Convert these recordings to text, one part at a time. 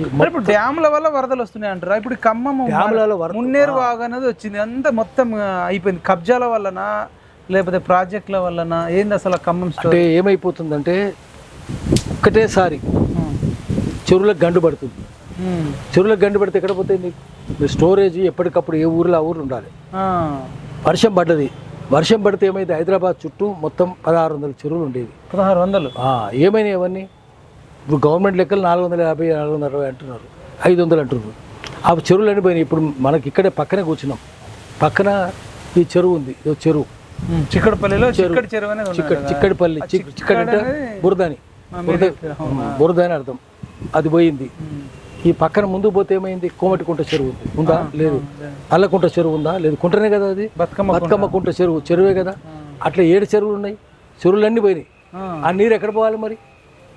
ఇప్పుడు డ్యాముల వల్ల వరదలు వస్తున్నాయి అంటారా? ఇప్పుడు ఖమ్మం మున్నేరు వాగు అనేది వచ్చింది. అంతా మొత్తం అయిపోయింది. కబ్జాల వల్లన? లేకపోతే ప్రాజెక్టుల వల్లన? ఏంది అసలు ఖమ్మం స్టోరీ అంటే ఏమైపోతుందంటే ఒక్కటేసారి చెరువులకు గండు పడుతుంది. చెరువులకు గండు పడితే ఎక్కడ మీ స్టోరేజ్ ఎప్పటికప్పుడు ఏ ఊరిలో ఆ ఊరు ఉండాలి. వర్షం పడ్డది. వర్షం పడితే ఏమైంది? హైదరాబాద్ చుట్టూ మొత్తం పదహారు వందల చెరువులు ఉండేవి. పదహారు వందలు? ఆ, ఏమైనాయి అవన్నీ? ఇప్పుడు గవర్నమెంట్ లెక్కలు నాలుగు వందల యాభై నాలుగు వందల అరవై అంటున్నారు. ఐదు వందలు అంటున్నారు. ఆ చెరువులు అన్నీ పోయినాయి ఇప్పుడు మనకి ఇక్కడే పక్కనే కూర్చున్నాం. పక్కన ఈ చెరువు ఉంది. చెరువు. చిక్కడపల్లిలో చిక్కడి చెరువు అనేది చిక్కడి. చిక్కడిపల్లి. చిక్కడి అంటే బురదని. బురద అని అర్థం. అది పోయింది. ఈ పక్కన ముందు పోతే ఏమైంది? కోమటికుంట చెరువు ఉంది. ఉందా? లేదు. అల్లకుంట చెరువు ఉందా? లేదు. కుంటనే కదా అది. బతుకమ్మ బతుకమ్మ కుంట చెరువు. చెరువే కదా. అట్లా ఏడు చెరువులు ఉన్నాయి. చెరువులన్నీ పోయినాయి. ఆ, ఆ నీరు ఎక్కడ పోవాలి మరి?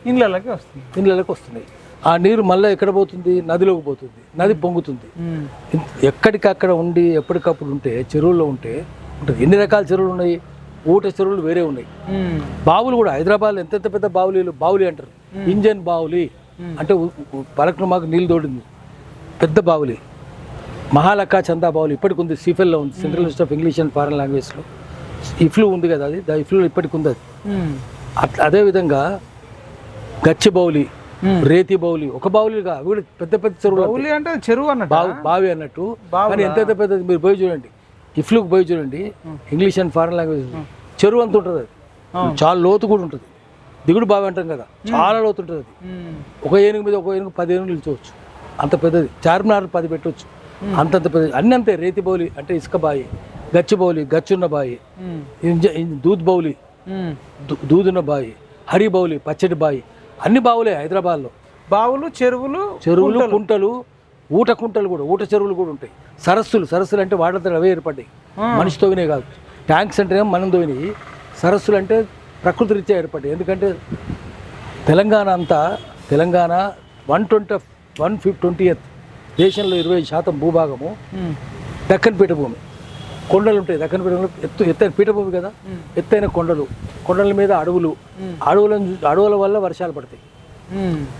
ఇండ్లలోకి వస్తుంది. ఇళ్ళకి వస్తున్నాయి ఆ నీరు మళ్ళీ ఎక్కడ పోతుంది? నదిలోకి పోతుంది. నది పొంగుతుంది. ఎక్కడికక్కడ ఉండి ఎప్పటికప్పుడు ఉంటే చెరువుల్లో ఉంటే ఉంటుంది. ఎన్ని రకాల చెరువులు ఉన్నాయి? ఊట చెరువులు వేరే ఉన్నాయి. బావులు కూడా హైదరాబాద్లో ఎంత పెద్ద బావులు బావులి అంటారు. ఇంజన్ బావులి. అంటే పలకను మాకు నీళ్ళు తోడింది. పెద్ద బావులి. మహాలక్క చందా బావులు ఇప్పటికి ఉంది. సిఫెల్లో ఉంది. Central institute of English and foreign లాంగ్వేజ్లో. ఇఫ్లు ఉంది కదా అది? ఇఫ్లు ఇప్పటికి ఉంది అది. అదేవిధంగా గచ్చి బౌలి. రేతి బౌలి ఒక బౌలిగా అవి కూడా పెద్ద పెద్ద చెరువులు బౌలి అంటే చెరువు అన్నట్టు బావి అన్నట్టు? కానీ ఎంత పెద్దది మీరు పోయి చూడండి. ఇఫ్లుకి పోయి చూడండి. English and foreign language. చెరువు అంత ఉంటుంది అది. చాలా లోతు కూడా ఉంటుంది. దిగుడు బావి అంటాం కదా చాలా లోతు ఉంటుంది అది. ఒక ఏనుగు మీద ఒక ఏనుగు పది ఏనుగులు నిల్చోవచ్చు. అంత పెద్దది. చార్మినార్ పది పెట్టవచ్చు అంతంత పెద్దది. అన్ని అంతే. రేతి బౌలి అంటే ఇసుక బావి గచ్చి బౌలి గచ్చున్న ఇం- దూద్ బౌలి దూదున్న బావి హరి బౌలి పచ్చడి బావి అన్ని బావులే హైదరాబాద్లో. బావులు చెరువులు చెరువులు కుంటలు. ఊట కుంటలు కూడా ఊట చెరువులు కూడా ఉంటాయి. సరస్సులు సరస్సులు అంటే వాటితో అవే ఏర్పడ్డాయి. మనిషి తోవినే కాదు. ట్యాంక్స్ అంటేనేమో మనం తోవినాయి సరస్సులు అంటే ప్రకృతి రీత్యా ఏర్పడ్డాయి. ఎందుకంటే తెలంగాణ అంతా Telangana one twenty one fifth twenty దేశంలో ఇరవై శాతం భూభాగము దక్కన్ పీఠభూమి. కొండలు ఉంటాయి. దక్కన్ పీఠభూమి ఎత్తు ఎత్తైన పీఠభూమి కదా? ఎత్తైన కొండలు. కొండల మీద అడవులు. అడవులను అడవుల వల్ల వర్షాలు పడతాయి.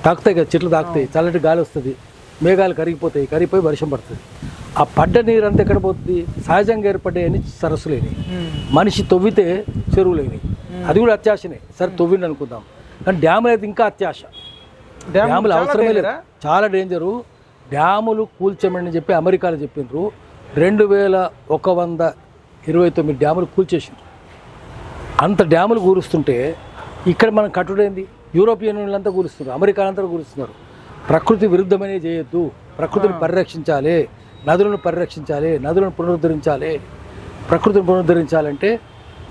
తాకుతాయి కదా చెట్లు తాకుతాయి. చల్లటి గాలి వస్తుంది. మేఘాలు కరిగిపోతాయి. కరిగిపోయి వర్షం పడుతుంది. ఆ పడ్డ నీరు అంతా ఎక్కడ పోతుంది? సహజంగా ఏర్పడ్డాయని సరస్సులేని. మనిషి తవ్వితే చెరువులేని అది కూడా అత్యాశనే. సరే తవ్విండి అనుకుందాం. కానీ డ్యాములు అయితే ఇంకా అత్యాశ. డ్యామ్ డ్యాములు అవసరమే లేదు? చాలా డేంజరు. డ్యాములు కూల్చమని చెప్పి అమెరికాలో చెప్పిండ్రు. రెండు వేల ఒక వంద ఇరవై తొమ్మిది డ్యాములు కూల్చేసిండ్రు అంత డ్యాములు కూరుస్తుంటే ఇక్కడ మనం కట్టుడైంది? యూరోపియన్ యూనియన్లంతా కూరుస్తున్నారు అమెరికా అంతా కూరుస్తున్నారు ప్రకృతి విరుద్ధమనే చేయొద్దు. ప్రకృతిని పరిరక్షించాలి. నదులను పరిరక్షించాలి. నదులను పునరుద్ధరించాలి. ప్రకృతిని పునరుద్ధరించాలంటే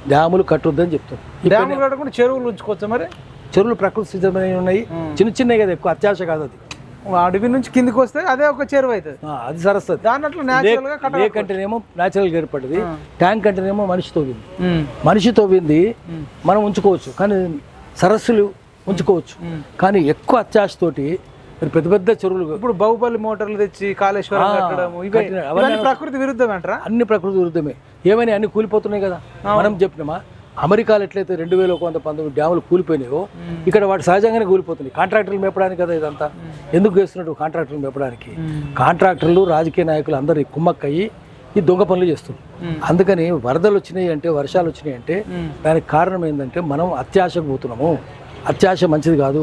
డ్యాములు కట్టొద్దని చెప్తారు డ్యాములు కట్టకుండా చెరువులు ఉంచుకోవచ్చా మరి? చెరువులు ప్రకృతి సిద్ధమైనవి ఉన్నాయి. చిన్న చిన్నవి కదా ఎక్కువ అత్యాశ కాదు అది. అడవి నుంచి కిందికి వస్తే అదే ఒక చెరువు అవుతుంది. అది సరస్సు అది. దాని అట్లా న్యాచురల్గా కట్ట లేక్ అంటేనేమో న్యాచురల్గా ఏర్పడింది ట్యాంక్ అంటేనేమో మనిషి ఉమ్, మనిషి తవ్వింది మనం ఉంచుకోవచ్చు. కానీ సరస్సులు ఉంచుకోవచ్చు. కానీ ఎక్కువ అత్యాశతోటి మరి పెద్ద పెద్ద చెరువులు ఇప్పుడు బాహుబలి మోటార్లు తెచ్చి కాళేశ్వరం కట్టడం ఇవన్నీ ప్రకృతి విరుద్ధం అంటారా? అన్ని ప్రకృతి విరుద్ధమే. ఏమైనా అన్ని కూలిపోతున్నాయి కదా? మనం చెప్పినామా? అమెరికాలో ఎట్లయితే రెండు వేల ఒక వంద పంతొమ్మిది డ్యాములు కూలిపోయినాయో ఇక్కడ వాటి సహజంగానే కూలిపోతున్నాయి. కాంట్రాక్టర్లు మేపడానికి కదా ఇదంతా. ఎందుకు చేస్తున్నట్టు కాంట్రాక్టర్లు మేపడానికి? కాంట్రాక్టర్లు రాజకీయ నాయకులు అందరూ కుమ్మక్కయ్యి ఈ దొంగ పనులు చేస్తున్నారు. అందుకని వరదలు వచ్చినాయి అంటే వర్షాలు వచ్చినాయి అంటే దానికి కారణం ఏంటంటే మనం అత్యాశకు పోతున్నాము. అత్యాశ మంచిది కాదు.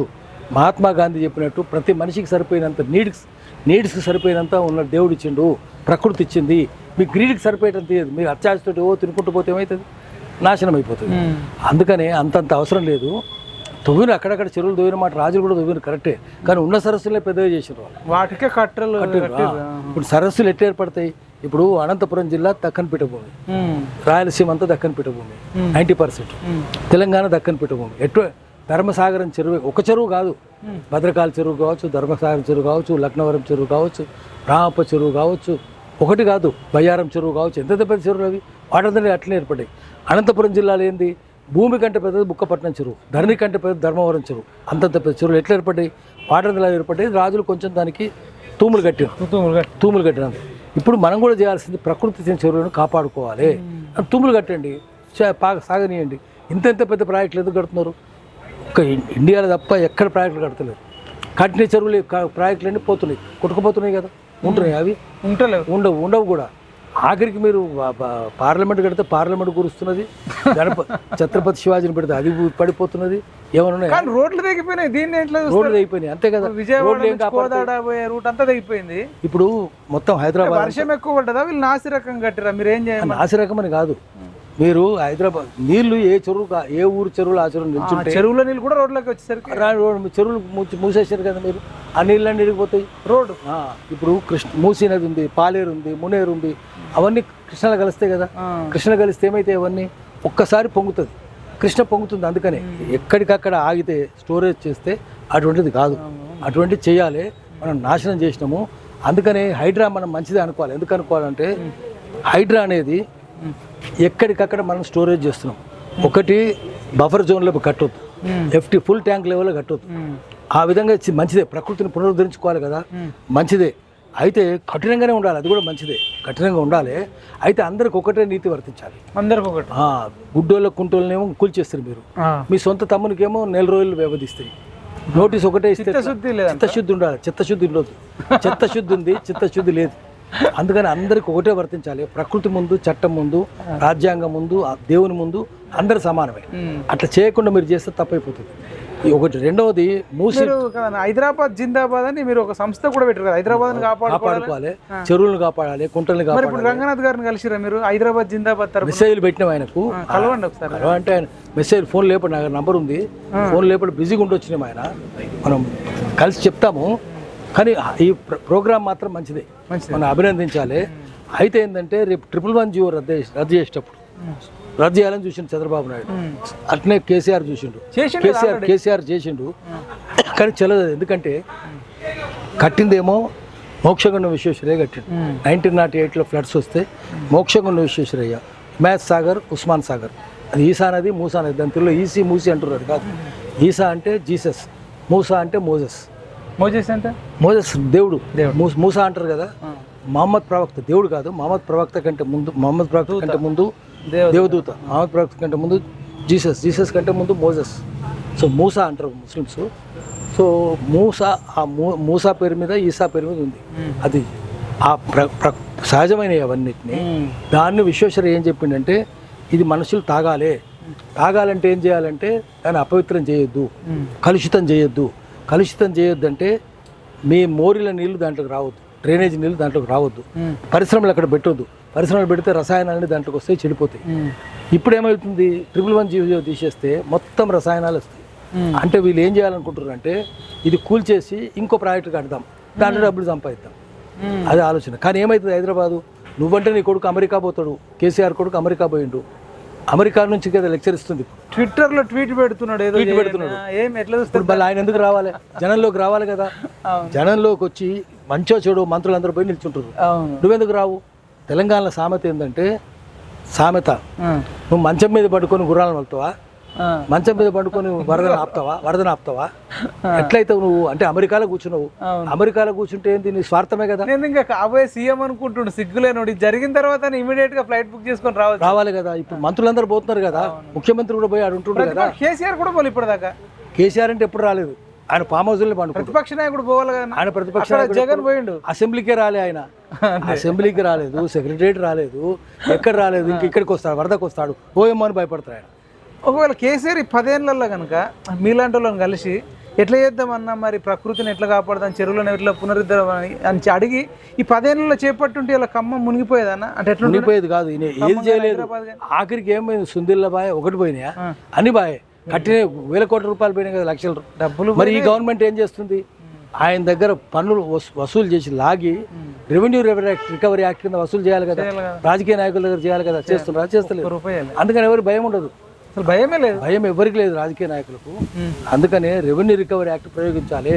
మహాత్మా గాంధీ చెప్పినట్టు ప్రతి మనిషికి సరిపోయినంత నీడ్స్ నీడ్స్కి సరిపోయినంత ఉన్న దేవుడు ఇచ్చిండు ప్రకృతి ఇచ్చింది. మీ గ్రీడ్కి సరిపోయేటంత. మీరు అత్యాశతో ఓ తినుకుంటూ పోతే ఏమవుతుంది నాశనం అయిపోతుంది. అందుకని అంతంత అవసరం లేదు. తవ్విన అక్కడక్కడ చెరువులు తవ్విన మాట రాజులు కూడా తవ్విన కరెక్టే. కానీ ఉన్న సరస్సులే పెద్దగా చేసారు వాళ్ళు. వాటికే కట్టలు ఇప్పుడు సరస్సులు ఎట్లా ఏర్పడతాయి? ఇప్పుడు అనంతపురం జిల్లా దక్కన్ పీఠభూమి రాయలసీమ అంతా దక్కన్ పీఠభూమి నైంటీ పర్సెంట్. తెలంగాణ దక్కన్ పీఠభూమి ఎటు ధర్మసాగరం చెరువు ఒక చెరువు కాదు. భద్రకాళ చెరువు కావచ్చు ధర్మసాగరం చెరువు కావచ్చు లక్నవరం చెరువు కావచ్చు రామప్ప చెరువు కావచ్చు. ఒకటి కాదు బయ్యారం చెరువు కావచ్చు. ఎంత పెద్ద చెరువులు అవి? వాటందరూ అట్లనే ఏర్పడ్డాయి. అనంతపురం జిల్లాలో ఏంది? భూమి కంటే పెద్దది బుక్కపట్నం చెరువు. ధరణి కంటే పెద్ద ధర్మవరం చెరువు. అంతంత పెద్ద చెరువులు ఎట్లా ఏర్పడ్డాయి? వాటందరూ ఏర్పడ్డాయి. రాజులు కొంచెం దానికి తూములు కట్టారు. తుతుములు కట్టి. తూములు కట్టినందుకు. ఇప్పుడు మనం కూడా చేయాల్సింది ప్రకృతి చెరువులను కాపాడుకోవాలి. తూములు కట్టండి. సాగనీయండి. ఇంత ఇంత పెద్ద ప్రాజెక్టులు ఎందుకు కడుతున్నారు? ఒక ఇండియాలో తప్ప ఎక్కడ ప్రాజెక్టులు కడతలేరు. కట్టిన చెరువులు ప్రాజెక్టులన్నీ పోతున్నాయి. కొట్టుకుపోతున్నాయి కదా. ఉంటున్నాయి అవి? ఉంటలేవు. ఉండవు ఉండవు కూడా. ఆఖరికి మీరు పార్లమెంట్ కడితే పార్లమెంట్ కురుస్తున్నది. గణప ఛత్రపతి శివాజీని పెడితే అది పడిపోతున్నది. ఏమైనా ఉన్నాయి? కానీ రోడ్లు తెగిపోయినాయి. దీన్ని ఎట్లా? రోడ్లు అయిపోయినాయి అంతే కదా. విజయవాడ పోయే రూట్ అంతా తెగిపోయింది. ఇప్పుడు మొత్తం హైదరాబాద్ వర్షం ఎక్కువ పడ్డదా? వీళ్ళు నాసి రకం కట్టిరా మీరు ఏం చేయాలి నాసిరకమని కాదు. మీరు హైదరాబాద్ నీళ్ళు ఏ చెరువు ఏ ఊరు చెరువులు ఆ చెరువు నిల్చుంటే చెరువుల నీళ్ళు కూడా రోడ్లోకి వచ్చేసరికి. చెరువులు మూసి- మూసేశారు కదా మీరు? ఆ నీళ్ళన్నీ ఇరిగిపోతాయి రోడ్డు. ఇప్పుడు కృష్ణ మూసీ నది ఉంది పాలేరు ఉంది మునేరు ఉంది అవన్నీ కృష్ణలో కలుస్తాయి కదా. కృష్ణ కలిస్తే ఏమైతే అవన్నీ? ఒక్కసారి పొంగుతుంది. కృష్ణ పొంగుతుంది అందుకనే. ఎక్కడికక్కడ ఆగితే స్టోరేజ్ చేస్తే అటువంటిది కాదు. అటువంటిది చేయాలి మనం నాశనం చేసినాము. అందుకనే హైడ్రా మనం మంచిదే అనుకోవాలి. ఎందుకు అనుకోవాలంటే హైడ్రా అనేది ఎక్కడికక్కడ మనం స్టోరేజ్ చేస్తున్నాం. ఒకటి బఫర్ జోన్లో కట్టొద్దు. ఎఫ్టీ ఫుల్ ట్యాంక్ లెవెల్లో కట్టొద్దు. ఆ విధంగా మంచిదే. ప్రకృతిని పునరుద్ధరించుకోవాలి కదా. మంచిదే. అయితే కఠినంగానే ఉండాలి. అది కూడా మంచిదే. కఠినంగా ఉండాలి. అయితే అందరికి ఒకటే నీతి వర్తించాలి. అందరికి ఒకటి. గుడ్డోళ్ళ కుంటోళ్ళనేమో కూల్చేస్తారు మీరు. మీ సొంత తమ్మునికేమో నెల రోజులు వ్యవధిస్తాయి. నోటీస్ ఒకటే ఇస్తే చిత్తశుద్ధి ఉండాలి. చిత్తశుద్ధి ఉండదు. చిత్తశుద్ధి ఉంది చిత్తశుద్ధి లేదు. అందుకని అందరికి ఒకటే వర్తించాలి. ప్రకృతి ముందు చట్టం ముందు రాజ్యాంగం ముందు దేవుని ముందు అందరు సమానమే. అట్లా చేయకుండా మీరు చేస్తే తప్పైపోతుంది. ఒకటి రెండవది మూసి హైదరాబాద్ జిందాబాద్ అని మీరు ఒక సంస్థ కూడా పెట్టారు కదా. హైదరాబాద్ కాపాడుకోవాలి. చెరువులను కాపాడాలి కుంటల్ని కాపాడాలి ఇప్పుడు రంగనాథ్ గారిని కలిసిరా మీరు? హైదరాబాద్ జిందాబాద్ తరఫున మెసేజ్లు పెట్టినాం ఆయనకు. కలవండి ఒకసారి. అంటే ఆయన మెసేజ్ ఫోన్ లేపండి నాకు నంబర్ ఉంది. ఫోన్ లేపడి బిజీగా ఉండొచ్చినాం ఆయన. మనం కలిసి చెప్తాము. కానీ ఈ ప్ర- ప్రోగ్రామ్ మాత్రం మంచిదే. మనం అభినందించాలి. అయితే ఏంటంటే రేపు ట్రిపుల్ వన్ జీవో రద్దు చేసి- రద్దు చేసేటప్పుడు రద్దు చేయాలని చూసిండు చంద్రబాబు నాయుడు. అట్నే కేసీఆర్ చూసిండు. కేసీఆర్ కేసీఆర్ చేసిండు. కానీ చెల్లదు ఎందుకంటే కట్టిందేమో మోక్షగుండం విశ్వేశ్వరయ్య కట్టిండు. నైన్టీన్ నాట్ ఎయిట్లో ఫ్లడ్స్ వస్తే మోక్షగుండం విశ్వేశ్వరయ్య మ్యాథ్ సాగర్ ఉస్మాన్ సాగర్. అది ఈసా నది మూసా నది. దాని తెలుగులో ఈసీ మూసీ అది కాదు. ఈసా అంటే జీసస్ మూసా అంటే మోజస్. మోజెస్ అంటే మోజస్ దేవుడు. మూస- అంటారు కదా. మహమ్మద్ ప్రవక్త దేవుడు కాదు. మహమ్మద్ ప్రవక్త కంటే ముందు మహమ్మద్ ప్రవక్త కంటే ముందు దేవదూత. మహమ్మద్ ప్రవక్త కంటే ముందు జీసస్. జీసస్ కంటే ముందు మోజస్. సో మూసా అంటారు ముస్లిమ్స్. సో మూసా ఆ మూ మూసా పేరు మీద ఈసా పేరు మీద ఉంది. అది ఆ ప్ర ప్ర సహజమైనవి అవన్నిటిని. దాన్ని విశ్వేశ్వర ఏం చెప్పిండంటే ఇది మనుషులు తాగాలి. తాగాలంటే ఏం చేయాలంటే దాన్ని అపవిత్రం చేయొద్దు. కలుషితం చేయొద్దు. కలుషితం చేయొద్దంటే మీ మోరిల నీళ్ళు దాంట్లోకి రావద్దు. డ్రైనేజ్ నీళ్ళు దాంట్లోకి రావద్దు. పరిశ్రమలు అక్కడ పెట్టొద్దు. పరిశ్రమలు పెడితే రసాయనాలన్నీ దాంట్లోకి వస్తాయి చెడిపోతాయి. ఇప్పుడు ఏమవుతుంది ట్రిపుల్ వన్ జీవో తీసేస్తే మొత్తం రసాయనాలు వస్తాయి. అంటే వీళ్ళు ఏం చేయాలనుకుంటారు అంటే ఇది కూల్చేసి ఇంకో ప్రాజెక్ట్ కడదాం. దాంట్లో డబ్బులు సంపాదిద్దాం. అది ఆలోచన. కానీ ఏమవుతుంది హైదరాబాదు? నువ్వంటే నీ కొడుకు అమెరికా పోతాడు. కేసీఆర్ కొడుకు అమెరికా పోయిండు. అమెరికా నుంచి కదా లెక్చర్ ఇస్తుంది. ట్విట్టర్లో ట్వీట్ పెడుతున్నాడు ఏదో ట్వీట్. పెడుతున్నాడు. ఏం ఎట్లా చూస్తారు ఇప్పుడు మళ్ళీ ఆయన ఎందుకు రావాలి జనంలోకి రావాలి కదా. జనంలోకి వచ్చి మంచో చెడు మంత్రులందరూ పోయి నిల్చుంటారు నువ్వెందుకు రావు తెలంగాణలో సామెత ఏంటంటే సామెత నువ్వు మంచం మీద పడుకొని గుర్రాలను వెళ్తావా మంచం మీద పడుకొని వరదను ఆపుతావా? వరదను ఆపుతావా? ఎట్లయితే నువ్వు? అంటే అమెరికాలో కూర్చున్నావు. అమెరికాలో కూర్చుంటే ఏంది? నీ స్వార్థమే కదా. నేను ఇంకా కాబోయే సీఎం అనుకుంటుండు సిగ్గులేనోడు. ఇది జరిగిన తర్వాత ఇమీడియట్గా ఫ్లైట్ బుక్ చేసుకొని రావచ్చు. రావాలి కదా. ఇప్పుడు మంత్రులందరూ పోతున్నారు కదా. ముఖ్యమంత్రి కూడా పోయి ఆడు ఉంటుండు కదా. కేసీఆర్ కూడా పోలే ఇప్పటిదాకా. కేసీఆర్ అంటే ఎప్పుడు రాలేదు. ఆయన ఫామ్ హౌస్లో ప్రతిపక్ష నాయకుడు పోవాలి కదా. ఆయన ప్రతిపక్ష జగన్ పోయిండు. అసెంబ్లీకే రాలే ఆయన. అసెంబ్లీకి రాలేదు సెక్రటరియట్ రాలేదు. ఎక్కడ రాలేదు? ఇంక ఇక్కడికి వస్తాడు వరదకు వస్తాడు. అని భయపడతాడు ఆయన. ఒకవేళ కేసీఆర్ ఈ పదేళ్ళలో కనుక మీలాంటి వాళ్ళని కలిసి ఎట్లా చేద్దామన్నా మరి ప్రకృతిని ఎట్లా కాపాడదాం చెరువులను ఎట్లా పునరుద్ధరణ అని అడిగి ఈ పదేళ్ళలో చేపట్టుంటే ఇలా ఖమ్మం మునిగిపోయేదన్న? అంటే ఎట్లా ఉండిపోయేది కాదు ఏది చేయలేదు. ఆఖరికి ఏమైంది? సుందిల్ల బాయ్ ఒకటి పోయినాయా? అన్ని బాయ్. కట్టిన వేల కోట్ల రూపాయలు పోయినాయి కదా లక్షల డబ్బులు మరి ఈ గవర్నమెంట్ ఏం చేస్తుంది? ఆయన దగ్గర పన్నులు వసూ- వసూలు చేసి లాగి రెవెన్యూ రికవరీ యాక్ట్ కింద వసూలు చేయాలి కదా. రాజకీయ నాయకుల దగ్గర చేయాలి కదా. చేస్తున్నారు చేస్తలేదు. రూపాయలు అందుకని ఎవరి భయం ఉండదు. అసలు భయమే లేదు. భయం ఎవరికి లేదు రాజకీయ నాయకులకు. అందుకనే రెవెన్యూ రికవరీ యాక్ట్ ప్రయోగించాలి.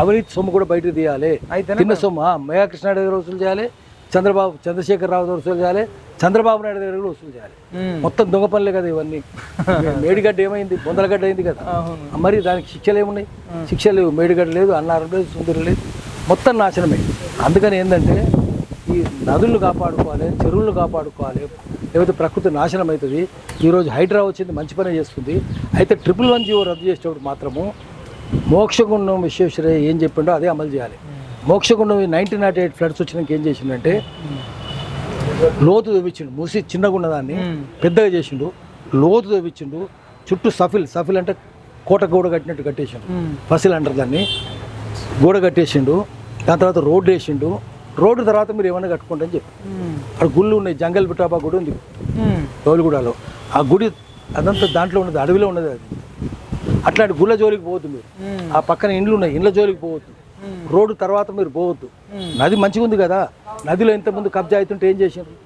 అవినీతి సొమ్ము కూడా బయటకు తీయాలి. తిన్న సొమ్ము ఆ, మేఘా కృష్ణారెడ్డి దగ్గర వసూలు చేయాలి చంద్రబాబు చంద్రశేఖర్ రావు దగ్గర వసూలు చేయాలి చంద్రబాబు నాయుడు దగ్గర కూడా వసూలు చేయాలి. మొత్తం దొంగ పనులే కదా ఇవన్నీ. మేడిగడ్డ ఏమైంది? బొందలగడ్డ అయింది కదా. మరి దానికి శిక్షలు ఏమున్నాయి? శిక్ష లేవు. మేడిగడ్డ లేదు అన్నారం లేదు సుందరి లేదు. మొత్తం నాశనమే. అందుకని ఏంటంటే ఈ నదులను కాపాడుకోవాలి చెరువులను కాపాడుకోవాలి లేకపోతే ప్రకృతి నాశనం అవుతుంది ఈరోజు హైడ్రా వచ్చింది మంచి పని చేస్తుంది. అయితే ట్రిపుల్ వన్ జీవో రద్దు చేసేటప్పుడు మాత్రము మోక్షగుండం విశ్వేశ్వరయ్య ఏం చెప్పిండో అదే అమలు చేయాలి. Mokshagundam nineteen naught eight floods వచ్చినాక ఏం చేసిండంటే లోతు తవ్వించిండు మూసి చిన్నగా ఉన్నదాన్ని పెద్దగా చేసిండు. లోతు తవ్వించిండు చుట్టూ సఫిల్ సఫిల్ అంటే కోట గోడ కట్టినట్టు కట్టేసిండు. ఫసిల్ అంటారు దాన్ని. గోడ కట్టేసిండు దాని తర్వాత రోడ్డు వేసిండు రోడ్డు తర్వాత మీరు ఏమైనా కట్టుకోండి అని చెప్పి. అక్కడ గుళ్ళు ఉన్నాయి జంగల్ బిటాబా గుడి ఉంది. గౌలిగూడలో ఆ గుడి అదంతా దాంట్లో ఉన్నది అడవిలో ఉన్నది అది. అట్లాంటి గుళ్ళ జోలికి పోవద్దు మీరు. ఆ పక్కన ఇండ్లు ఉన్నాయి ఇండ్ల జోలికి పోవద్దు. రోడ్డు తర్వాత మీరు పోవద్దు. నది మంచిగా ఉంది కదా నదిలో ఇంతకుముందు కబ్జా అవుతుంటే ఏం చేసిండ్రు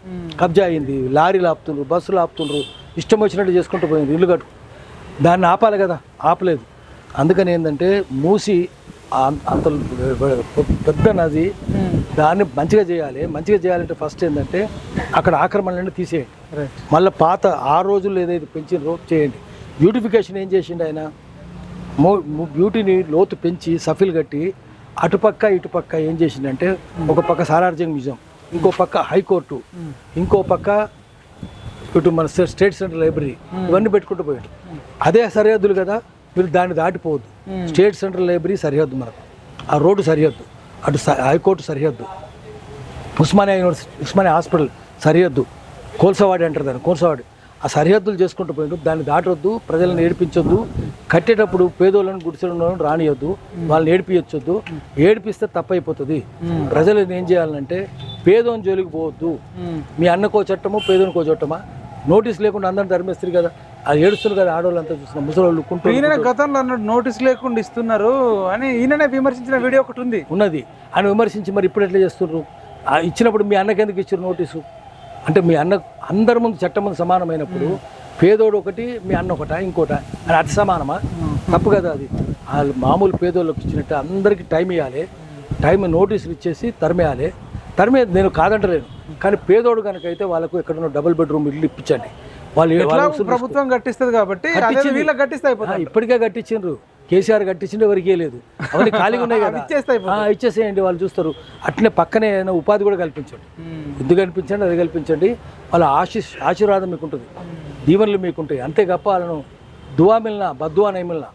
కబ్జా అయింది లారీలు ఆపుతుండ్రు బస్సులు ఆపుతుండ్రు ఇష్టం వచ్చినట్టు చేసుకుంటూ పోయింది ఇల్లు కట్టు. దాన్ని ఆపాలి కదా ఆపలేదు. అందుకని ఏంటంటే మూసి అంత పెద్ద నది. దాన్ని మంచిగా చేయాలి. మంచిగా చేయాలంటే ఫస్ట్ ఏంటంటే అక్కడ ఆక్రమణలన్నీ తీసేయండి. మళ్ళీ పాత ఆ రోజుల్లో ఏదైతే పెంచినరో చేయండి. బ్యూటిఫికేషన్ ఏం చేసిండు ఆయన? బ్యూటీని లోతు పెంచి సఫిల్ కట్టి అటుపక్క ఇటుపక్క ఏం చేసిండంటే ఒక పక్క సాలార్జంగ్ మ్యూజియం ఇంకో పక్క హైకోర్టు ఇంకో పక్క ఇటు మన స్టే- స్టేట్ సెంట్రల్ లైబ్రరీ ఇవన్నీ పెట్టుకుంటూ పోయాడు. అదే సరిహద్దులు కదా? మీరు దాన్ని దాటిపోవద్దు. స్టేట్ సెంట్రల్ లైబ్రరీ సరిహద్దు మనకు. ఆ రోడ్డు సరిహద్దు. అటు హైకోర్టు సరిహద్దు. ఉస్మానియా యూనివర్సిటీ ఉస్మానియా హాస్పిటల్ సరిహద్దు. కోల్సవాడి అంటారు దాన్ని కోల్సవాడి. ఆ సరిహద్దులు చేసుకుంటూ పోయిండు దాన్ని దాటొద్దు ప్రజలను ఏడిపించొద్దు కట్టేటప్పుడు పేదోళ్ళని గుడిసెలను రానియొద్దు వాళ్ళని ఏడిపించొద్దు ఏడిపిస్తే తప్పైపోతుంది. ప్రజలు ఏం చేయాలంటే పేదోని జోలికి పోవద్దు. మీ అన్నకో చట్టము పేదోనికో చట్టమా? నోటీస్ లేకుండా అందరిని ధర్మేస్తారు కదా. అది ఏడుస్తున్నారు కదా ఆడవాళ్ళంతా చూసిన ముసలోళ్ళు కుంటూ ఈయననే గతంలో అన్నట్టు నోటీస్ లేకుండా ఇస్తున్నారు అని ఈయననే విమర్శించిన వీడియో ఒకటి ఉంది. ఉన్నది. ఆయన విమర్శించి మరి ఇప్పుడు ఎట్లా చేస్తున్నారు? ఇచ్చినప్పుడు మీ అన్నకి ఎందుకు ఇచ్చారు నోటీసు? అంటే మీ అన్న అందరి ముందు చట్టం ముందు సమానమైనప్పుడు పేదోడు ఒకటి మీ అన్న ఒకట ఇంకోట? అని అతి సమానమా? తప్పు కదా అది. వాళ్ళు మామూలు పేదోళ్ళకి ఇచ్చినట్టు అందరికీ టైం ఇవ్వాలి టైం నోటీసులు ఇచ్చేసి తరిమేయాలి. తరిమే నేను కాదంటలేను. కానీ పేదోడు కనుక అయితే వాళ్ళకు ఎక్కడన్నా డబుల్ బెడ్రూమ్ ఇల్లు ఇప్పించండి. వాళ్ళు ప్రభుత్వం కట్టిస్తుంది కాబట్టి. వీళ్ళకి కట్టిస్తే అయిపోతుంది. ఇప్పటికే కట్టించిండ్రు. కేసీఆర్ కట్టించిండు ఎవరికి లేదు అవన్నీ ఖాళీగా ఉన్నాయి కదా. ఇచ్చేస్తే అయిపోతుంది. ఆ, ఇచ్చేసేయండి వాళ్ళు చూస్తారు. అట్లనే పక్కనే ఏదైనా ఉపాధి కూడా కల్పించండి. ఎందుకు కల్పించండి? అది కల్పించండి. వాళ్ళ ఆశీస్ ఆశీర్వాదం మీకు ఉంటుంది దీవెనలు మీకు ఉంటాయి అంతే గప్ప వాళ్ళను దువా మిల్నా బద్దువా నైమిల్నా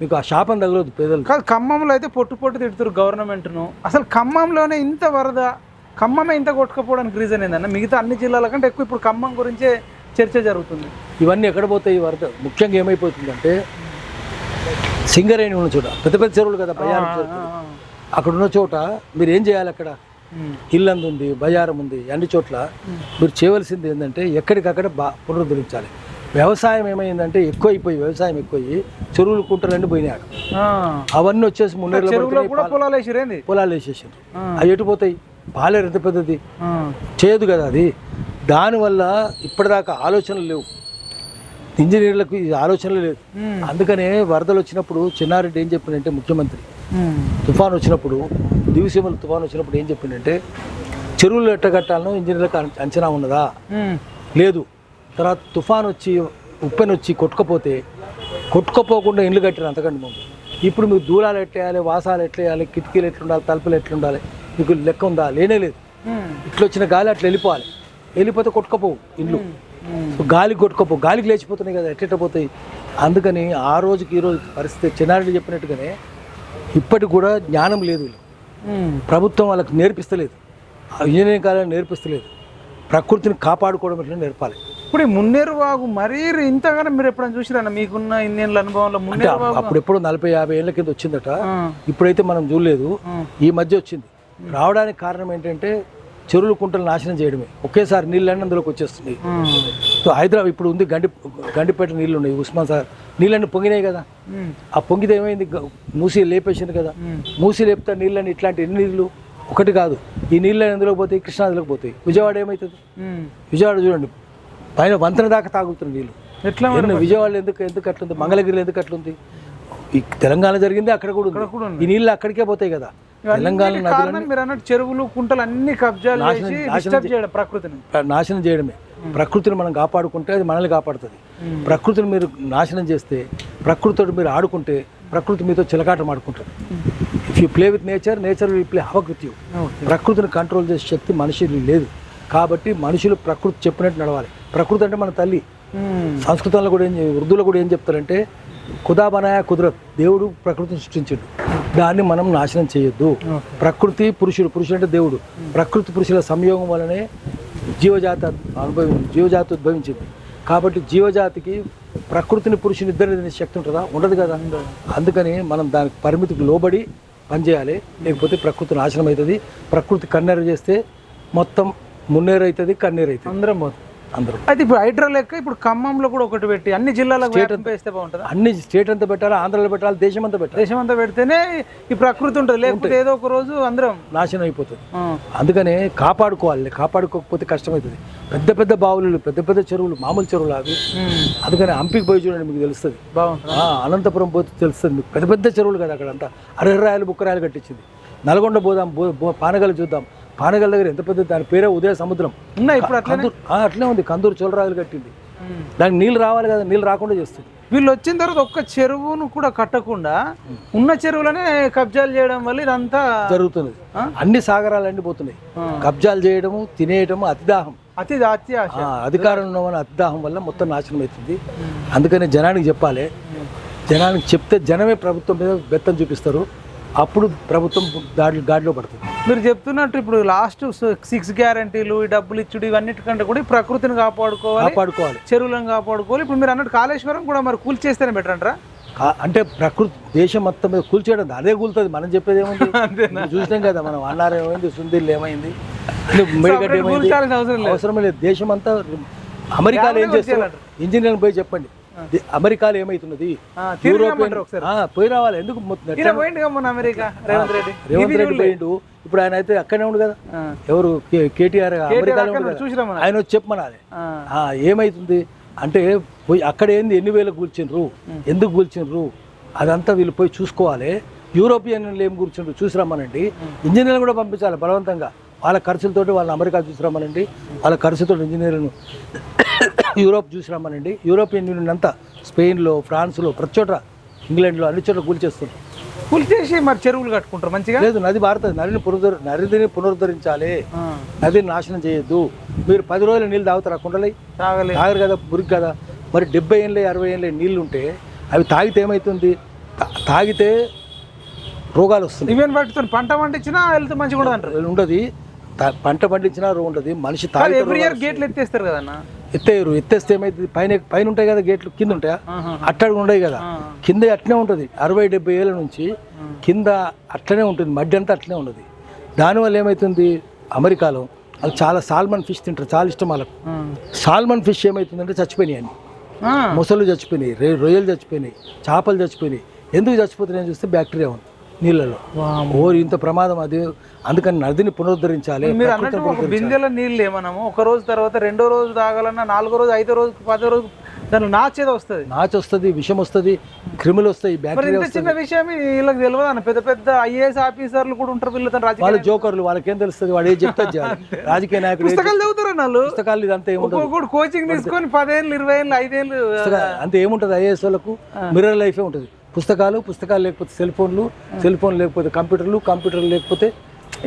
మీకు ఆ శాపం తగలదు పేదలు. కాదు ఖమ్మంలో అయితే పొట్టు పొట్టు తిడుతున్నారు గవర్నమెంట్ను. అసలు ఖమ్మంలోనే ఇంత వరద ఖమ్మమే ఇంత కొట్టుకపోవడానికి రీజన్ ఏందన్న? మిగతా అన్ని జిల్లాల కంటే ఎక్కువ ఇప్పుడు ఖమ్మం గురించే చర్చ జరుగుతుంది. ఇవన్నీ ఎక్కడ పోతాయి? వరద ముఖ్యంగా ఏమైపోతుందంటే సింగరేణి ఉన్న చోట పెద్ద పెద్ద చెరువులు కదా చెరువులు. అక్కడ ఉన్న చోట మీరు ఏం చేయాలి అక్కడ? ఇల్లందు ఉంది బజారం ఉంది అన్ని చోట్ల మీరు చేయవలసింది ఏంటంటే ఎక్కడికక్కడ బా పునరుద్ధరించాలి. వ్యవసాయం ఏమైందంటే ఎక్కువైపోయి వ్యవసాయం ఎక్కువయ్యి చెరువులు కుంటలన్నీ పోయినాయి. అవన్నీ వచ్చేసి పొలాలు వేసేసారు. అవి ఎటు పోతాయి? పాలేరు ఎంత పెద్దది. చేయదు కదా అది. దానివల్ల ఇప్పటిదాకా ఆలోచనలు లేవు ఇంజనీర్లకు ఈ ఆలోచనలు లేదు ఉమ్. అందుకనే వరదలు వచ్చినప్పుడు చిన్నారెడ్డి ఏం చెప్పిందంటే ముఖ్యమంత్రి. తుఫాన్ వచ్చినప్పుడు దివిసీమల తుఫాన్ వచ్చినప్పుడు ఏం చెప్పిందంటే చెరువులు ఎట్టగట్టాలను ఇంజనీర్లకు అంచనా ఉన్నదా. లేదు తర్వాత తుఫాన్ వచ్చి ఉప్పెన వచ్చి కొట్టుకపోతే కొట్టుకపోకుండా ఇండ్లు కట్టారు అంతకంటే ముందు ఇప్పుడు మీకు దూలాలు ఎట్లేయాలి వాసాలు ఎట్లేయాలి కిటికీలు ఎట్లుండాలి తలుపులు ఎట్లుండాలి మీకు లెక్క ఉందా లేనే లేదు ఉమ్. ఇట్లా వచ్చిన గాలి అట్లా వెళ్ళిపోవాలి వెళ్ళిపోతే కొట్టుకపోవు. సో గాలికి కొట్టుకోపోవు. గాలికి లేచిపోతున్నాయి కదా ఎట్టెట్ట పోతాయి? అందుకని ఆ రోజుకి ఈ రోజు పరిస్థితి చిన్నారెడ్డి చెప్పినట్టుగానే ఇప్పటికి కూడా జ్ఞానం లేదు వీళ్ళు. ప్రభుత్వం వాళ్ళకి నేర్పిస్తలేదు. Engineering college నేర్పిస్తలేదు. ప్రకృతిని కాపాడుకోవడం ఎట్లా నేర్పాలి? ఇప్పుడు ఈ మున్నేరు వాగు మరీ ఇంతగానో మీరు ఎప్పుడైనా చూసిరన్న మీకున్న ఇన్నేళ్ళ అనుభవంలో వాగు అప్పుడు ఎప్పుడో నలభై యాభై ఏళ్ళ కింద వచ్చిందట. ఇప్పుడైతే మనం చూడలేదు. ఈ మధ్య వచ్చింది. రావడానికి కారణం ఏంటంటే చెరువులు కుంటలు నాశనం చేయడమే. ఒకేసారి నీళ్ళన్నీ అందులోకి వచ్చేస్తుంది. సో హైదరాబాద్ ఇప్పుడు ఉంది గండి గండిపేట నీళ్ళు ఉన్నాయి ఉస్మాన్ సార్ నీళ్ళన్నీ పొంగినాయి కదా. ఆ పొంగితే ఏమైంది? మూసి లేపేసింది కదా. మూసి లేపితే నీళ్ళని ఇట్లాంటి ఎన్ని నీళ్ళు? ఒకటి కాదు. ఈ నీళ్ళు ఎందులో పోతాయి? కృష్ణాదిలోకి పోతాయి. విజయవాడ ఏమవుతుంది. విజయవాడ చూడండి. పైన వంతెన దాకా తాగుతుంది నీళ్ళు. ఎట్లా ఎన్ని విజయవాడలో ఎందుకు ఎందుకు అట్లుంది? మంగళగిరిలో ఎందుకు అట్లుంది? ఈ తెలంగాణ జరిగింది అక్కడ కూడా ఉంది. కూడా ఈ నీళ్ళు అక్కడికే పోతాయి కదా. తెలంగాణ కారణం మీరు అన్నట్టు చెరువులు కుంటలు అన్ని కబ్జాలు చేసి డిస్టర్బ్ చేయడం ప్రకృతిని. నాశనం చేయడమే. ప్రకృతిని మనం కాపాడుకుంటే అది మనల్ని కాపాడుతుంది. ప్రకృతిని మీరు నాశనం చేస్తే ప్రకృతితో మీరు ఆడుకుంటే ప్రకృతి మీతో చిలకాటం ఆడుకుంటుంది. If you play with nature nature will play havoc with you ప్రకృతిని కంట్రోల్ చేసే శక్తి మనిషికి లేదు. కాబట్టి మనుషులు ప్రకృతి చెప్పినట్టు నడవాలి. ప్రకృతి అంటే మన తల్లి. సంస్కృతంలో కూడా ఏం వృద్ధులు కూడా ఏం చెప్తారంటే ఖుదా బనాయా కుదరత్. దేవుడు ప్రకృతిని సృష్టించాడు. దాన్ని మనం నాశనం చేయొద్దు. ప్రకృతి పురుషుడు పురుషుడు అంటే దేవుడు. ప్రకృతి పురుషుల సంయోగం వలనే జీవజాతి అనుభవి జీవజాతి ఉద్భవించింది. కాబట్టి జీవజాతికి ప్రకృతిని పురుషుని ఇద్దరు శక్తి ఉంటుందా? ఉండదు కదా. అందుకని మనం దానికి పరిమితికి లోబడి పనిచేయాలి లేకపోతే ప్రకృతి నాశనం అవుతుంది. ప్రకృతి కన్నెర చేస్తే మొత్తం మున్నేరు అవుతుంది కన్నీరు అవుతుంది అందరం అందరూ. అయితే ఇప్పుడు హైడ్రా లెక్క ఇప్పుడు ఖమ్మంలో కూడా ఒకటి పెట్టి అన్ని జిల్లాలకు వేస్తే బాగుంటుంది? అన్ని స్టేట్ అంతా పెట్టాలి ఆంధ్రాలో పెట్టాలి దేశం అంతా పెట్టాలి? దేశం అంతా పెడితేనే ఈ ప్రకృతి ఉంటుంది. లేకపోతే ఏదో ఒక రోజు అందరం నాశనం అయిపోతుంది. అందుకనే కాపాడుకోవాలి. కాపాడుకోకపోతే కష్టమవుతుంది. పెద్ద పెద్ద బావులు పెద్ద పెద్ద చెరువులు మామూలు చెరువులు అవి. అందుకని హంపికి పోయి చూడండి మీకు తెలుస్తుంది. బాగుంటుంది. అనంతపురం పోతే తెలుస్తుంది మీకు. పెద్ద పెద్ద చెరువులు కదా అక్కడంతా. అరరాయలు బుక్కరాయలు కట్టించింది. నల్గొండ పోదాం పానగల్ చూద్దాం. పానగల్ దగ్గర ఎంత పెద్ద దాని పేరే ఉదయ సముద్రం. ఇప్పుడు కందూరు ఆ, అట్లే ఉంది. కందూరు చోళరాయలు కట్టింది. దానికి నీళ్ళు రావాలి కదా నీళ్ళు రాకుండా చేస్తుంది. వీళ్ళు వచ్చిన తర్వాత ఒక్క చెరువును కూడా కట్టకుండా ఉన్న చెరువులనే కబ్జాలు చేయడం వల్ల ఇదంతా జరుగుతుంది? అన్ని సాగరాలు ఎండిపోతున్నాయి. కబ్జాలు చేయడము తినేయడము అతిదాహం. అతి అత్యాశ అధికారం ఉన్న అతిదాహం వల్ల మొత్తం నాశనం అవుతుంది. అందుకని జనానికి చెప్పాలి. జనానికి చెప్తే జనమే ప్రభుత్వం మీద బెత్తం చూపిస్తారు. అప్పుడు ప్రభుత్వం గాడి గాడిలో పడుతుంది. మీరు చెప్తున్నట్టు ఇప్పుడు లాస్ట్ సిక్స్ గ్యారంటీలు ఈ డబ్బులు ఇచ్చుడు ఇవన్నిటికంటే కూడా ఈ ప్రకృతిని కాపాడుకోవాలి కాపాడుకోవాలి. చెరువులను కాపాడుకోవాలి. ఇప్పుడు మీరు అన్నట్టు కాళేశ్వరం కూడా మరి కూల్ చేస్తేనే బెటర్ అంటారా? అంటే ప్రకృతి దేశం మొత్తం మీద కూల్చేయడం అదే కూలుతుంది. మనం చెప్పేది ఏముంది? చూసినాం కదా మనం అన్నారు ఏమైంది సుందీళ్ళు ఏమైంది? అవసరం లేదు. దేశం అంతా అమెరికాలో ఏం చేస్తారు ఇంజనీరింగ్ పోయి చెప్పండి. అమెరికాలో ఏమైతున్నది? పోయి రావాలి. ఎందుకు అమెరికా రేవంత్ రెడ్డి. రేవంత్. పోయిండు. ఇప్పుడు ఆయన అయితే అక్కడనే ఉండు కదా. ఎవరు? కేటీఆర్ అమెరికాలో అక్కడ. ఆయన వచ్చి చెప్పమనాలి. ఏమైతుంది? అంటే పోయి అక్కడ ఏంది? ఎన్ని వేలు కూల్చిండ్రు? ఎందుకు కూల్చిండ్రు? అదంతా వీళ్ళు పోయి చూసుకోవాలి. యూరోపియన్ ఏం కూర్చుండ్రు చూసి రమ్మనండి ఇంజనీర్లు కూడా పంపించాలి బలవంతంగా. వాళ్ళ ఖర్చులతోటి వాళ్ళని అమెరికా చూసి రమ్మనండి వాళ్ళ ఖర్చుతో ఇంజనీర్లను యూరోప్ చూసి రమ్మనండి. యూరోపియన్ యూనియన్ అంతా స్పెయిన్లో ఫ్రాన్స్లో ప్రతి చోట ఇంగ్లాండ్లో అన్ని చోట్ల కూల్ చేసి మరి చెరువులు కట్టుకుంటారు మంచిగా? లేదు నది భారత నదిని పునరుద్ధర నదిని పునరుద్ధరించాలి. ఆ, నదిని నాశనం చేయొద్దు. మీరు పది రోజులు నీళ్ళు తాగుతారా కుండలై? తాగలే తాగరు కదా మురికి కదా. మరి డెబ్బై ఏళ్ళే అరవై ఏళ్ళే నీళ్ళు ఉంటే అవి తాగితే ఏమవుతుంది తాగితే రోగాలు వస్తున్నాయి. ఇవన్నీ పట్టుకొని పంట పండించినా హెల్త్ మంచిగా ఉండదు అంటారు ఉండదు. పంట పండించినా రోగం ఉండదు మనిషి తాగి ఎవ్రీ ఇయర్ గేట్లు ఎత్తేస్తారు కదన్న ఎత్తేయరు. ఎత్తేస్తే ఏమైతుంది పైన పైన ఉంటాయి కదా గేట్లు కింద ఉంటాయా. అట్టడుగు ఉండవు కదా. కింద అట్లనే ఉంటుంది. అరవై డెబ్బై ఏళ్ళ నుంచి కింద అట్లనే ఉంటుంది. మడ్డి అంతా అట్లనే ఉన్నది దానివల్ల ఏమవుతుంది అమెరికాలో వాళ్ళు చాలా సాల్మన్ ఫిష్ తింటారు. చాలా ఇష్టం వాళ్ళకు. సాల్మన్ ఫిష్ ఏమవుతుందంటే చచ్చిపోయినాయి అన్ని. ఆ, మొసళ్ళు చచ్చిపోయినాయి. రొయ్య రొయ్యలు చచ్చిపోయినాయి. చేపలు చచ్చిపోయినాయి. ఎందుకు చచ్చిపోతున్నాయని చూస్తే బ్యాక్టీరియా ఉంది. నీళ్ళలో. ఓ ఇంత ప్రమాదం అది. అందుకని నదిని పునరుద్ధరించాలి మీరు అన్నట్టు ఒక. బిందెల నీళ్ళు ఏమన్నాము? ఒక రోజు తర్వాత రెండో రోజు తాగాలన్నా నాలుగో రోజు ఐదో రోజు పదో రోజు దానిలో నాచేది వస్తుంది. నాచు వస్తుంది విషం వస్తుంది క్రిములు వస్తాయి బ్యాక్టీరియా చిన్న విషయం వీళ్ళకి తెలియదు అన్న? పెద్ద పెద్ద ఐఏఎస్ ఆఫీసర్లు కూడా ఉంటారు వీళ్ళతో రాజకీయ వాళ్ళ జోకర్లు వాళ్ళకేం తెలుస్తుంది? వాడు ఏం చెప్తే రాజకీయ నాయకుడు ఏం పుస్తకాలు చదువుతారు వాళ్ళు పుస్తకాలు ఇదంతా ఏముంటుంది కోచింగ్ తీసుకొని పదేళ్ళు ఇరవై ఏళ్ళు ఐదేళ్ళు అంతే ఏముంటుంది ఐఏఎస్ వాళ్ళకు? మిర్రర్ లైఫే ఉంటుంది. పుస్తకాలు పుస్తకాలు లేకపోతే సెల్ ఫోన్లు సెల్ ఫోన్ లేకపోతే కంప్యూటర్లు కంప్యూటర్లు లేకపోతే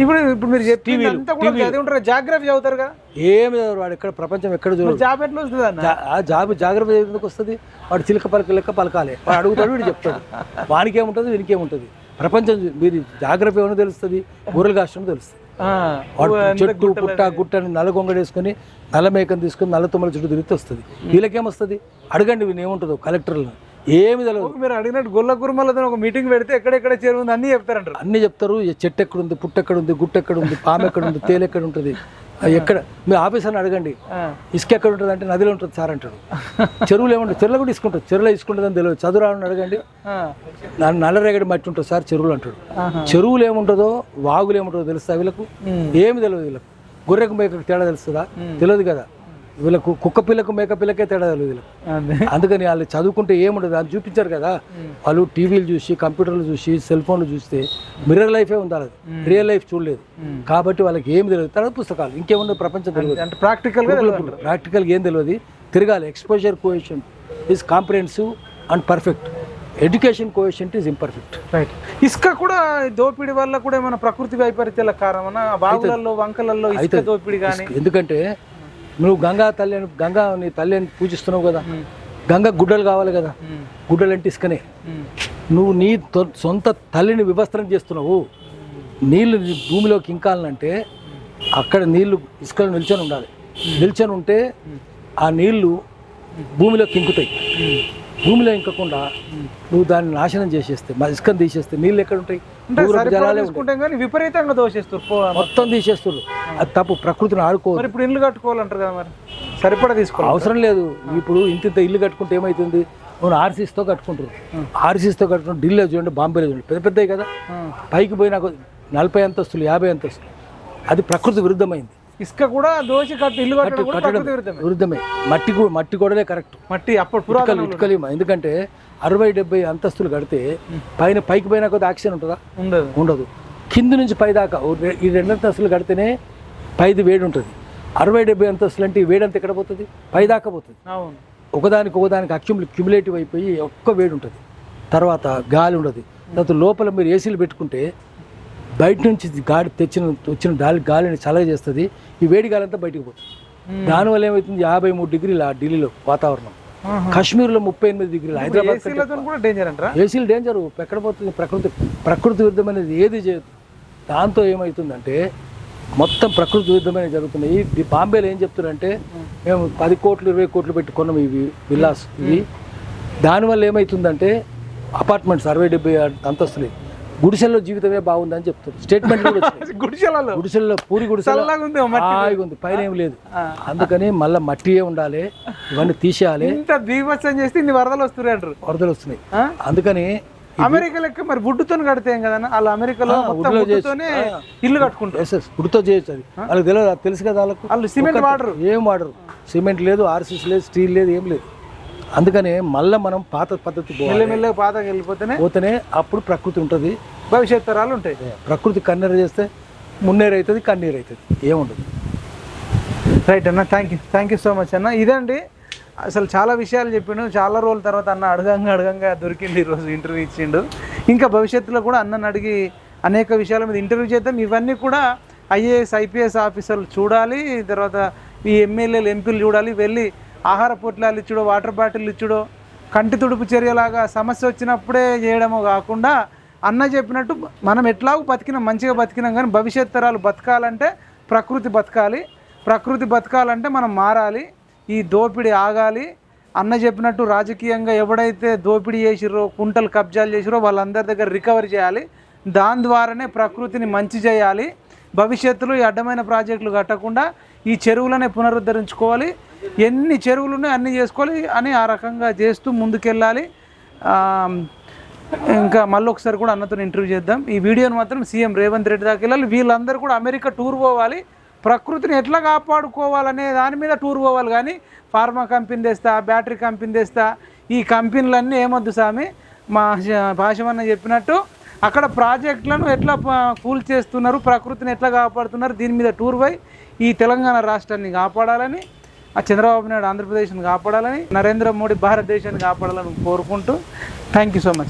ఇప్పుడు ఇప్పుడు మీరు చదివి ఉంటారు? జాగ్రఫీ చదువుతారు కదా ఏమి చదవరు వాడు? ఎక్కడ ప్రపంచం ఎక్కడ చూడడు? జాబ్ ఎట్లా వస్తుంది అన్న? జాబ్ జాగ్రత్త ఎందుకు వస్తుంది? వాడు చిలక పలక లెక్క పలకాలి. వాడు అడుగుతాడు వీడు చెప్తాడు. వానికి ఏముంటుంది వీనికి ఏముంటుంది ప్రపంచం మీరు జాగ్రత్త ఏమో తెలుస్తుంది? ఊరలు కాష్టం తెలుస్తుంది. చెట్టు పుట్ట గుట్టని నల్ల గొంగడు వేసుకొని నల్ల మేకను తీసుకొని నల్ల తుమ్మల చుట్టూ తిరిగితే వస్తుంది. వీళ్ళకేమొస్తుంది అడగండి వీళ్ళు ఏముంటుందో కలెక్టర్లను ఏమి తెలియదు మీరు అడిగినట్టు గొల్ల కుర్మలతో ఒక మీటింగ్ పెడితే ఎక్కడెక్కడ చెరువు ఉంది అన్ని చెప్తారంటారు. అన్ని చెప్తారు. చెట్టు ఎక్కడుంది పుట్ట ఎక్కడుంది గుట్ట ఎక్కడుంది పాము ఎక్కడుంది తేలు ఎక్కడ ఉంటుంది ఎక్కడ? మీ ఆఫీసర్ని అడగండి. ఇసుక ఎక్కడ ఉంటుంది అంటే నదిలో ఉంటుంది సార్ అంటాడు చెరువులు ఏముంటుంది చెరువులో కూడా ఇసుకుంటుంది చెరువులో ఇసుకుంటుందని తెలియదు చదువురాని అడగండి. నల్లరేగడి మట్టి ఉంటుంది సార్ చెరువులు అంటాడు. చెరువులు ఏముంటుందో వాగులు ఏముంటుందో తెలుస్తా వీళ్ళకు. ఏమి తెలియదు వీళ్ళకు. గొర్రెకు మేకకు తేడా తెలుస్తుందా? తెలియదు కదా. వీళ్ళకు కుక్క పిల్లకు మేక పిల్లకే తేడా వీళ్ళకు. అదే. అందుకని వాళ్ళు చదువుకుంటే ఏముండదు అది చూపించారు కదా. వాళ్ళు టీవీలు చూసి కంప్యూటర్లు చూసి సెల్ ఫోన్లు చూస్తే మిర్రర్ లైఫే ఉంది వాళ్ళది రియల్ లైఫ్ చూడలేదు. కాబట్టి వాళ్ళకి ఏమి తెలియదు తర్వాత పుస్తకాలు ఇంకేముండదు ప్రపంచం తెలియదు. అంటే ప్రాక్టికల్. ప్రాక్టికల్గా ఏం తెలియదు తిరగాలి. Exposure quotient is comprehensive and perfect education quotient is imperfect right ఇసుక కూడా దోపిడీ వల్ల కూడా ఏమైనా ప్రకృతి వైపరీత్యాల కారణమన బావులలో వంకలలో ఇసుక దోపిడీ కానీ ఎందుకంటే నువ్వు గంగా తల్లి అని గంగా నీ తల్లి అని పూజిస్తున్నావు కదా. గంగ గుడ్డలు కావాలి కదా. గుడ్డలు అంటే ఇసుకనే. నువ్వు నీ సొంత తల్లిని వివస్త్రం చేస్తున్నావు. నీళ్ళు భూమిలోకి ఇంకాలంటే అక్కడ నీళ్ళు ఇసుకలో నిల్చొని ఉండాలి. నిల్చొని ఉంటే ఆ నీళ్ళు భూమిలోకి ఇంకుతాయి. భూమిలో ఇంకకుండా నువ్వు దాన్ని నాశనం చేసేస్తే మా ఇసుకను తీసేస్తే నీళ్ళు ఎక్కడ ఉంటాయి. కానీ విపరీతంగా దోషిస్తారు మొత్తం తీసేస్తున్నారు అది తప్పు ప్రకృతిని ఆడుకో మరి ఇప్పుడు ఇల్లు కట్టుకోవాలంటారు కదా మరి. సరిపడా తీసుకోవాలి. అవసరం లేదు. ఇప్పుడు ఇంత ఇంత ఇల్లు కట్టుకుంటే ఏమవుతుంది నువ్వు ఆర్సీస్తో కట్టుకుంటారు. ఆర్సీస్తో కట్టుకుంటే ఢిల్లీలో చూడండి బాంబేలో చూడండి పెద్ద పెద్దవి కదా. పైకి పోయినా నలభై అంతస్తులు యాభై అంతస్తులు. అది ప్రకృతి విరుద్ధమైంది. ఇసుక కూడా దోషి కట్టి ఇల్లు కట్టడం కూడా విరుద్ధమే. మట్టి మట్టి గోడలే కరెక్ట్. మట్టి అప్పుడు పురాతన ఇటుకలేమో ఎందుకంటే అరవై డెబ్బై అంతస్తులు కడితే పైన పైకి పోయినా కొద్ది ఆక్సిజన్ ఉంటుందా? ఉండదు. ఉండదు. కింద నుంచి పై దాకా ఈ రెండు అంతస్తులు కడితేనే పైది వేడి ఉంటుంది. అరవై డెబ్బై అంతస్తులు అంటే ఈ వేడి అంతా ఎక్కడ పోతుంది? పై దాకా పోతుంది. ఒకదానికి ఒకదానికి అక్యుముల్ క్యుములేటివ్ అయిపోయి ఒక్క వేడి ఉంటుంది. తర్వాత గాలి ఉండదు. తర్వాత లోపల మీరు ఏసీలు పెట్టుకుంటే బయట నుంచి గాలి తెచ్చిన వచ్చిన గాలి గాలిని చల్లగా చేస్తుంది. ఈ వేడి గాలి అంతా బయటకు పోతుంది. దానివల్ల ఏమవుతుంది యాభై మూడు డిగ్రీల ఢిల్లీలో వాతావరణం. కాశ్మీర్లో ముప్పై ఎనిమిది డిగ్రీలు. హైదరాబాద్ ఏసీలు డేంజర్ ఎక్కడ పోతుంది? ప్రకృతి ప్రకృతి విరుద్ధమైనది ఏది చేయదు. దాంతో ఏమవుతుందంటే మొత్తం ప్రకృతి విరుద్ధమైన జరుగుతున్నాయి. ఈ బాంబేలో ఏం చెప్తున్నారంటే మేము. పది కోట్లు ఇరవై కోట్లు పెట్టి కొన్నాం ఇవి విల్లాస్ ఇవి. దానివల్ల ఏమవుతుందంటే అపార్ట్మెంట్స్ అరవై డెబ్బై అంతస్తులు. గుడిసెల్లో జీవితమే బాగుందని చెప్తారు. స్టేట్మెంట్. గుడిసెలలో? గుడిసెల్లో పూరి గుడిసెల్లో ఉంది పైన ఏం లేదు. అందుకని మళ్ళీ మట్టియే ఉండాలి ఇవన్నీ తీసేయాలి. ఇంత బీభత్సం చేస్తే ఇన్ని వరదలు వస్తున్నాయి అంటారు. వరదలు వస్తున్నాయి? అందుకని అమెరికా లెక్క మరి వుడ్తో కడితే ఏం కదన్నా? వాళ్ళు అమెరికాలో. ఇల్లు కట్టుకుంటారు. గుర్తో చేయొచ్చు అది. వాళ్ళకి తెలియదు తెలుసు కదా వాళ్ళకు. వాళ్ళు సిమెంట్ వాడరు. ఏం వాడరు. సిమెంట్ లేదు ఆర్సీసీ లేదు స్టీల్ లేదు ఏం లేదు. అందుకనే మళ్ళీ మనం పాత పద్ధతి మెల్లమెల్లగా పాతకి వెళ్ళిపోతేనే పోతేనే అప్పుడు ప్రకృతి ఉంటుంది. భవిష్యత్ తరాలు ఉంటాయి. ప్రకృతి కన్నీరు చేస్తే మున్నేరు అవుతుంది కన్నీరు అవుతుంది ఏముండదు. రైట్ అన్న thank you thank you so much అన్న. ఇదండి. అసలు చాలా విషయాలు చెప్పిండు. చాలా రోజుల తర్వాత అన్న అడగంగా అడగంగా దొరికింది ఈరోజు ఇంటర్వ్యూ ఇచ్చిండు. ఇంకా భవిష్యత్తులో కూడా అన్నని అడిగి అనేక విషయాల మీద ఇంటర్వ్యూ చేద్దాం. ఇవన్నీ కూడా ఐఏఎస్ ఐపీఎస్ ఆఫీసర్లు చూడాలి. తర్వాత ఈ ఎమ్మెల్యేలు ఎంపీలు చూడాలి. వెళ్ళి ఆహార పొట్లాలు ఇచ్చుడో వాటర్ బాటిల్ ఇచ్చుడో కంటి తుడుపు చర్యలాగా సమస్య వచ్చినప్పుడే చేయడమో కాకుండా అన్న చెప్పినట్టు మనం ఎట్లాగూ బతికినాం మంచిగా బతికినాం కానీ భవిష్యత్ తరాలు బతకాలంటే ప్రకృతి బతకాలి. ప్రకృతి బతకాలంటే మనం మారాలి. ఈ దోపిడీ ఆగాలి. అన్న చెప్పినట్టు రాజకీయంగా ఎవడైతే దోపిడీ చేసిరో కుంటలు కబ్జాలు చేసిరో వాళ్ళందరి దగ్గర రికవరీ చేయాలి. దాని ద్వారానే ప్రకృతిని మంచి చేయాలి. భవిష్యత్తులో ఈ అడ్డమైన ప్రాజెక్టులు కట్టకుండా ఈ చెరువులనే పునరుద్ధరించుకోవాలి. ఎన్ని చెరువులు ఉన్నాయో అన్నీ చేసుకోవాలి అని ఆ రకంగా చేస్తూ ముందుకెళ్ళాలి. ఇంకా మళ్ళీ ఒకసారి కూడా అన్నతో ఇంటర్వ్యూ చేద్దాం. ఈ వీడియోని మాత్రం సీఎం రేవంత్ రెడ్డి దాకా వెళ్ళాలి. వీళ్ళందరూ కూడా అమెరికా టూర్ పోవాలి. ప్రకృతిని ఎట్లా కాపాడుకోవాలనే దాని మీద టూర్ పోవాలి కానీ ఫార్మా కంపెనీ తెస్తా బ్యాటరీ కంపెనీ తెస్తా ఈ కంపెనీలన్నీ ఏమొద్దు స్వామి మా భాషమన్న చెప్పినట్టు అక్కడ ప్రాజెక్టులను ఎట్లా కూల్ చేస్తున్నారు ప్రకృతిని ఎట్లా కాపాడుతున్నారు దీని మీద టూర్ పోయి ఈ తెలంగాణ రాష్ట్రాన్ని కాపాడాలని ఆ చంద్రబాబు నాయుడు ఆంధ్రప్రదేశ్ని కాపాడాలని నరేంద్ర మోడీ భారతదేశాన్ని కాపాడాలని కోరుకుంటూ థ్యాంక్ యూ సో మచ్.